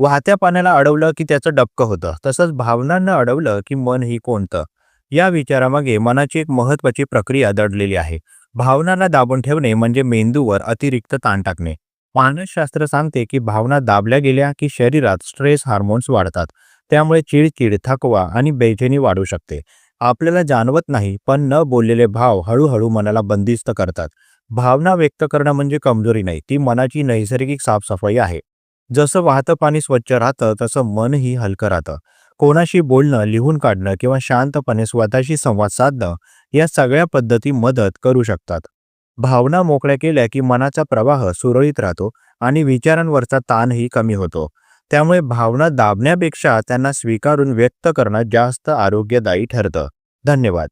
वाहत्या पाण्याला अडवलं की त्याचं डबकं होतं. तसंच भावनांना अडवलं की मन ही कोणतं? या विचारामागे मनाची एक महत्वाची प्रक्रिया दडलेली आहे. भावनांना दाबून ठेवणे म्हणजे मेंदूवर अतिरिक्त ताण टाकणे. मानसशास्त्र सांगते की भावना दाबल्या गेल्या की शरीरात स्ट्रेस हार्मोन्स वाढतात. त्यामुळे चिडचिड थकवा आणि बेचैनी वाढू शकते. आपल्याला जाणवत नाही पण न बोललेले भाव हळूहळू मनाला बंदिस्त करतात. भावना व्यक्त करणं म्हणजे कमजोरी नाही ती मनाची नैसर्गिक साफसफाई आहे. जसं वाहतं पाणी स्वच्छ राहतं तसं मनही हलकं राहतं. कोणाशी बोलणं लिहून काढणं किंवा शांतपणे स्वतःशी संवाद साधणं या सगळ्या पद्धती मदत करू शकतात. भावना मोकळ्या केल्या की मनाचा प्रवाह सुरळीत राहतो आणि विचारांवरचा ताणही कमी होतो. त्यामुळे भावना दाबण्यापेक्षा त्यांना स्वीकारून व्यक्त करणं जास्त आरोग्यदायी ठरतं. धन्यवाद.